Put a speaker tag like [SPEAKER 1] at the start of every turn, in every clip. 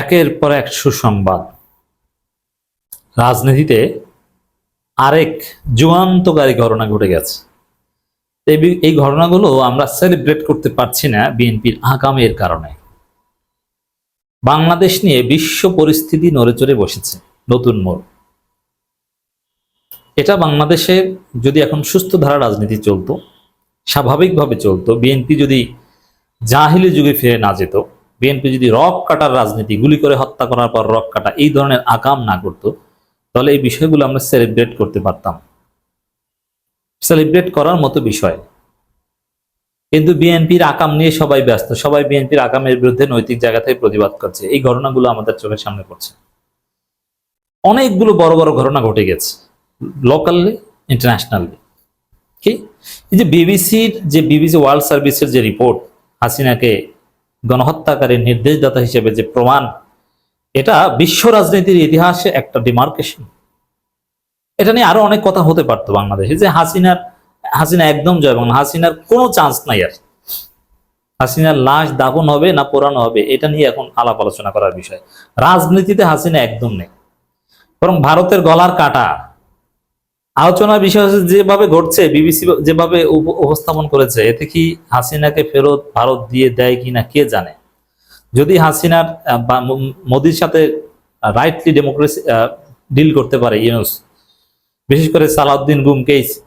[SPEAKER 1] একের পর এক সুসংবাদ। রাজনীতিতে আরেক যুগান্তকারী ঘটনা ঘটে গেছে। এই ঘটনাগুলো আমরা সেলিব্রেট করতে পারছি না বিএনপির আগামের কারণে। বাংলাদেশ নিয়ে বিশ্ব পরিস্থিতি নড়েচড়ে বসেছে, নতুন মোড়। এটা বাংলাদেশে যদি এখন সুস্থ ধারা রাজনীতি চলতো, স্বাভাবিকভাবে চলতো, বিএনপি যদি জাহিলি যুগে ফিরে না যেত বিএনপি যদি রক কাটার রাজনীতি, গুলি করে হত্যা করার পর রক কাটা, এই ধরনের আকাম না করতো, তাহলে এই বিষয়গুলো আমরা সেলিব্রেট করতে পারতাম। সেলিব্রেট করার মতো বিষয়। কিন্তু বিএনপির আকাম নিয়ে সবাই ব্যস্ত, সবাই বিএনপির আকামের বিরুদ্ধে নৈতিক জায়গা থেকে প্রতিবাদ করছে। এই ঘটনাগুলো আমাদের চোখের সামনে পড়ছে। অনেকগুলো বড় বড় ঘটনা ঘটে গেছে লোকালি ইন্টারন্যাশনালি কি? এই যে বিবিসির যে বিবিসি ওয়ার্ল্ড সার্ভিসের যে রিপোর্ট হাসিনাকে গণহত্যাকারীর নির্দেশদাতা হিসেবে যে প্রমাণ, এটা বিশ্ব রাজনীতির ইতিহাসে একটা ডিমার্কেশন এটা নিয়ে আরও অনেক কথা হতে পারতো বাংলাদেশে, যে হাসিনার, হাসিনা একদম জয় বাংলা হাসিনার কোনো চান্স নাই আর। হাসিনার লাশ দাফন হবে না পোড়ানো হবে, এটা নিয়ে এখন আলাপ আলোচনা করার বিষয়। রাজনীতিতে হাসিনা একদম নেই। বরং ভারতের গলার কাটা। আলোচনার বিষয় যেভাবে ঘটছে, বিবিসি যেভাবে উপ- উপস্থাপন করেছে, এতে কি হাসিনাকে ফেরত ভারত দিয়ে দেয় কিনা কে জানে? যদি হাসিনার মোদির সাথে রাইটলি ডেমোক্রেসি ডিল করতে পারে ইউনুস, বিশেষ করে সালাউদ্দিন গুম কেস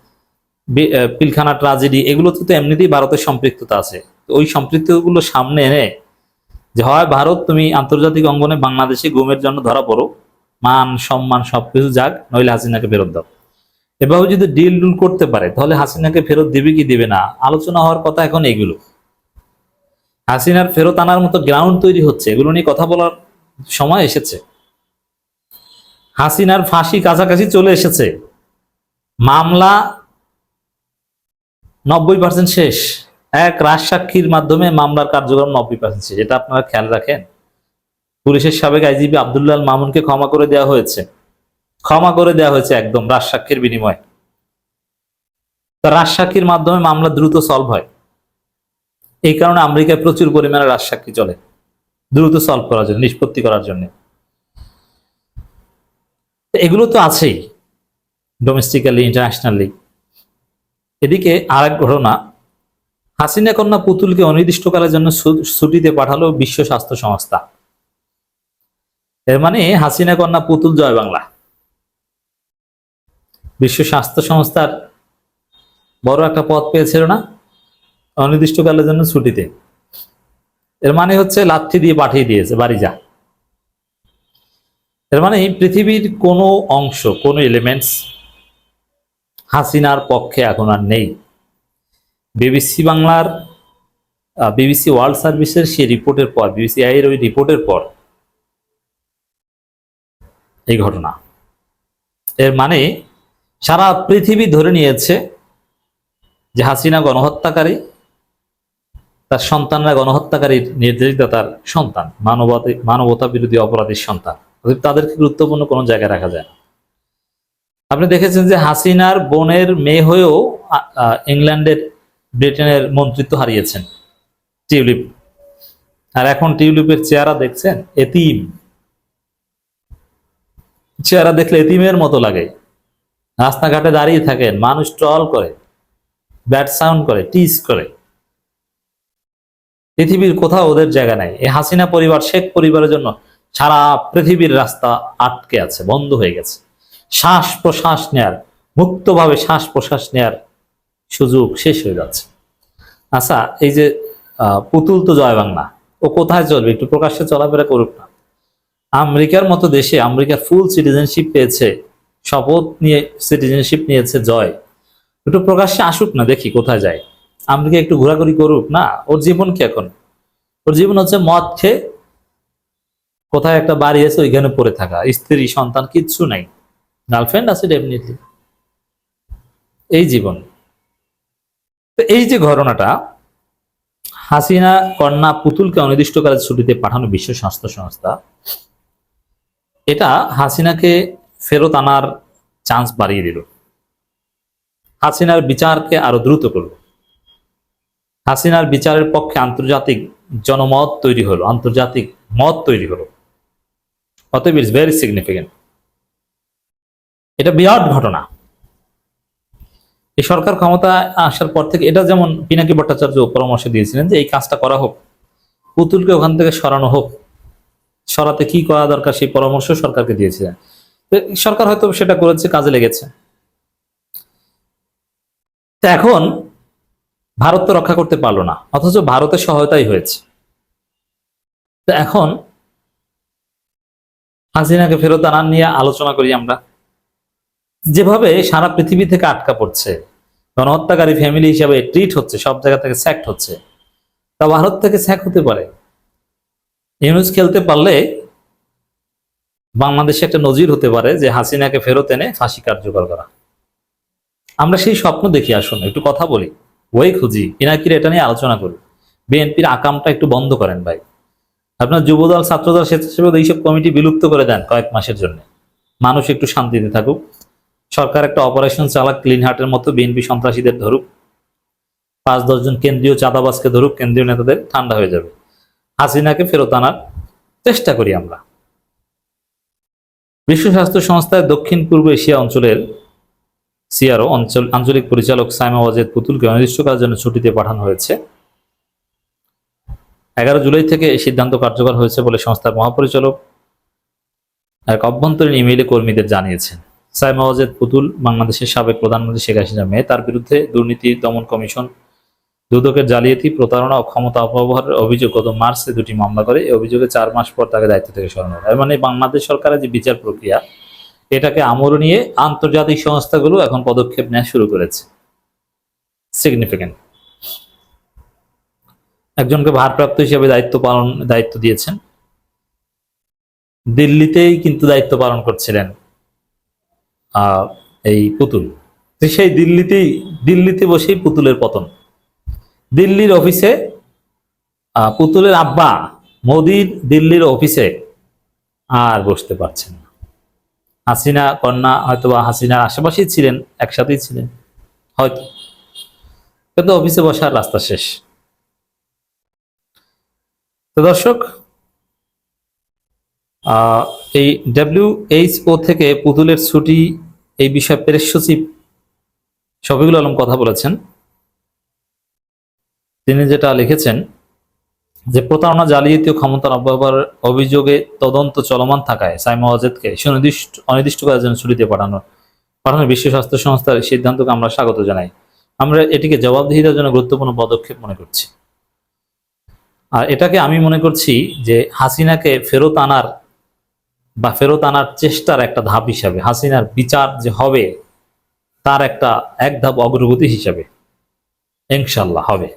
[SPEAKER 1] পিলখানা ট্রাজেডি এগুলোতে তো এমনিতেই ভারতের সম্পৃক্ততা আছে। ওই সম্পৃক্তগুলো সামনে এনে যে, হয় ভারত, তুমি আন্তর্জাতিক অঙ্গনে বাংলাদেশে গুমের জন্য ধরা পড়ো, মান, সম্মান সবকিছু যাক, নইলে হাসিনাকে ফেরত দাও। এভাবে যদি ডিল ডুল করতে পারে, তাহলে হাসিনাকে ফেরত দিবে কি দিবে না? আলোচনা হওয়ার কথা এখন এগুলো। হাসিনার ফেরত আনার মতো গ্রাউন্ড তৈরি হচ্ছে, এগুলো নিয়ে কথা বলার সময় এসেছে। হাসিনার ফাঁসি কাছাকাছি চলে এসেছে। মামলা নব্বই পার্সেন্ট শেষ। এক রাজসাক্ষীর মাধ্যমে মামলার কার্যক্রম নব্বই পার্সেন্ট শেষ। এটা আপনারা খেয়াল রাখেন। পুলিশের সাবেক আইজিপি আবদুল্লাহ মামুনকে ক্ষমা করে দেওয়া হয়েছে। ক্ষমা করে দেওয়া হয়েছে একদম রাজসাক্ষীর বিনিময়ে। তা রাজসাক্ষীর মাধ্যমে মামলা দ্রুত সলভ হয়। এই কারণে আমেরিকায় প্রচুর পরিমাণে রাজসাক্ষী চলে, দ্রুত সলভ করার জন্য, নিষ্পত্তি করার জন্য। এগুলো তো আছেই ডোমেস্টিক্যালি ইন্টারন্যাশনালি এদিকে আরেক ঘটনা, হাসিনা কন্যা পুতুলকে অনির্দিষ্টকালের জন্য ছুটিতে পাঠালো বিশ্ব স্বাস্থ্য সংস্থা। এর মানে হাসিনা কন্যা পুতুল জয় বাংলা। বিশ্ব স্বাস্থ্য সংস্থার বড় একটা পদ পেয়েছিল না? অনির্দিষ্টকালের জন্য ছুটিতে। এর মানে হচ্ছে লাথি দিয়ে পাঠিয়ে দিয়েছে, বাড়ি যা। এর মানে পৃথিবীর কোনো অংশ, কোনো এলিমেন্টস হাসিনার পক্ষে এখন আর নেই। বিবিসি বাংলার বিবিসি ওয়ার্ল্ড সার্ভিসের সেই রিপোর্টের পর, বিবিসি আই এর ওই রিপোর্টের পর এই ঘটনা। এর মানে সারা পৃথিবী ধরে নিয়েছে যে হাসিনা গণহত্যাকারী, তার সন্তানরা গণহত্যাকারীর নির্দেশিতার সন্তান, মানবতা মানবতা বিরোধী অপরাধীর সন্তান। তাদেরকে গুরুত্বপূর্ণ কোনো জায়গায় রাখা যায় আপনি দেখেছেন যে হাসিনার বোনের মেয়ে হয়েও ইংল্যান্ডের ব্রিটেনের মন্ত্রিত্ব হারিয়েছেন, টিউলিপ। আর এখন টিউলিপের চেহারা দেখছেন, এতিম। চেহারা দেখলে এতিমের মতো লাগে। রাস্তাঘাটে দাঁড়িয়ে থাকেন, মানুষ ট্রল করে, ব্যাড সাউন্ড করে, টিস করে। পৃথিবীর কোথাও ওদের জায়গা নাই। এই হাসিনা পরিবার, শেখ পরিবারের জন্য সারা পৃথিবীর রাস্তা আটকে আছে, বন্ধ হয়ে গেছে। শ্বাস প্রশ্বাস নেয়ার, মুক্তভাবে শ্বাস প্রশ্বাস নেয়ার সুযোগ শেষ হয়ে যাচ্ছে। আচ্ছা এই যে পুতুল তো জয় বাংলা। ও কোথায় চলবে? একটু প্রকাশ্যে চলাফেরা করুক না। আমেরিকার মতো দেশে আমেরিকার ফুল সিটিজেনশিপ পেয়েছে শপথ নিয়ে সিটিজেনশিপ নিয়েছে জয়। একটু প্রকাশ্যে আসুক না, দেখি কোথায় যায়। আমেরিকা একটু ঘোরাঘুরি করুক, না? ওর জীবন কি এখন? ওর জীবন হচ্ছে মদ খেয়ে কোথায় একটা বাড়ি আছে, ওইখানে পড়ে থাকা। স্ত্রী, সন্তান, কিচ্ছু নাই। গার্লফ্রেন্ড আছে ডেফিনেটলি এই জীবন। তো এই যে ঘটনাটা, হাসিনা, কন্যা, পুতুলকে অনির্দিষ্টকালের ছুটিতে পাঠানো বিশ্ব স্বাস্থ্য সংস্থা, এটা হাসিনাকে ফেরত আনার চান্স বাড়িয়ে দিল। হাসিনার বিচারকে আরও দ্রুত করল। হাসিনার বিচারের পক্ষে আন্তর্জাতিক জনমত তৈরি হলো, আন্তর্জাতিক মত তৈরি হলো। অতএব ইটস ভেরি সিগনিফিকেন্ট এটা বিরাট ঘটনা। এই সরকার ক্ষমতা আসার পর থেকে এটা যেমন পিনাকি ভট্টাচার্য পরামর্শ দিয়েছিলেন যে এই কাজটা করা হোক, পুতুলকে ওখান থেকে সরানো হোক, সরাতে কি করা দরকার সেই পরামর্শ সরকারকে দিয়েছিলেন। সরকার হয়তো সেটা করেছে, কাজে লেগেছে। এখন ভারত তো রক্ষা করতে পারল না, অথচ ভারতের সহায়তাই হয়েছে। তো এখন হাসিনাকে ফেরত আনার নিয়ে আলোচনা করি আমরা। যেভাবে সারা পৃথিবী থেকে আটকা পড়ছে, গণহত্যাকারী ফ্যামিলি হিসাবে ট্রিট হচ্ছে, সব জায়গা থেকে স্যাক্ট হচ্ছে। তা ভারত থেকে স্যাক হতে পারে। ইউনুস খেলতে পারলে বাংলাদেশে একটা নজির হতে পারে যে হাসিনাকে ফেরত এনে ফাঁসি কার্যকর করা। আমরা সেই স্বপ্ন দেখি আসুন, একটু কথা বলি। ওই খুঁজি পিনাকির এটা নিয়ে আলোচনা করি। বিএনপির আকামটা একটু বন্ধ করেন ভাই। আপনার যুবদল, ছাত্রদল, স্বেচ্ছাসেবক এইসব কমিটি বিলুপ্ত করে দেন কয়েক মাসের জন্য। মানুষ একটু শান্তিতে থাকুক। সরকার একটা অপারেশন চালাক, ক্লিন হার্টের মতো বিএনপি সন্ত্রাসীদের ধরুক। পাঁচ দশজন কেন্দ্রীয় চাঁদাবাজকে ধরুক, কেন্দ্রীয় নেতাদের ঠান্ডা হয়ে যাবে। হাসিনাকে ফেরত আনার চেষ্টা করি আমরা। বিশ্ব স্বাস্থ্য সংস্থায় দক্ষিণ পূর্ব এশিয়া অঞ্চলের সিআরও, অঞ্চল, আঞ্চলিক পরিচালক সাইমা ওয়াজেদ পুতুলকে অনির্দিষ্টকালের জন্য ছুটিতে পাঠানো হয়েছে। এগারো জুলাই থেকে এই সিদ্ধান্ত কার্যকর হয়েছে বলে সংস্থার মহাপরিচালক এক অভ্যন্তরীণ ইমেইলে কর্মীদের জানিয়েছেন। সাইমা ওয়াজেদ পুতুল বাংলাদেশের সাবেক প্রধানমন্ত্রী শেখ হাসিনা মেয়ে। তার বিরুদ্ধে দুর্নীতি দমন কমিশন দুদকের জালিয়াতি, প্রতারণা ও ক্ষমতা অপব্যবহারের অভিযোগ গত মার্চে দুটি মামলা করে। এই অভিযোগে চার মাস পর তাকে দায়িত্ব থেকে সরানো হয়। মানে বাংলাদেশ সরকারের যে বিচার প্রক্রিয়া, এটাকে আমল নিয়ে আন্তর্জাতিক সংস্থাগুলো এখন পদক্ষেপ নেওয়া শুরু করেছে। সিগনিফিকেন্ট একজনকে ভারপ্রাপ্ত হিসেবে দায়িত্ব পালন, দায়িত্ব দিয়েছেন। দিল্লিতেই কিন্তু দায়িত্ব পালন করছিলেন এই পুতুল। সেই দিল্লিতেই, দিল্লিতে বসেই পুতুলের পতন। দিল্লির অফিসে পুতুলের আব্বা মোদির দিল্লির অফিসে আর বসতে পারছেন না। হাসিনা, কন্যা হয়তো বা হাসিনার আশেপাশেই ছিলেন, একসাথেই ছিলেন, হয়তো। কিন্তু অফিসে বসার রাস্তা শেষ। তো দর্শক এই ডাব্লিউএইচও থেকে পুতুলের ছুটি, এই বিষয়ে সচিব শফিকুল আলম কথা বলেছেন। তিনি যেটা লিখেছেন যে, প্রতারণা জালিয়াতি ও ক্ষমতার অপব্যবহার অভিযোগে তদন্ত চলমান থাকায় সাইমা ওয়াজেদকে সুনির্দিষ্ট অনির্দিষ্টকালের জন্য ছুটিতে পাঠানো পাঠানোর বিশ্ব স্বাস্থ্য সংস্থার সিদ্ধান্তকে আমরা স্বাগত জানাই। আমরা এটিকে জবাবদিহিতার জন্য গুরুত্বপূর্ণ পদক্ষেপ মনে করছি। আর এটাকে আমি মনে করছি যে, হাসিনাকে ফেরত আনার বা ফেরত আনার চেষ্টার একটা ধাপ হিসাবে, হাসিনার বিচার যে হবে, তার একটা এক ধাপ অগ্রগতি হিসাবে ইনশাল্লাহ হবে।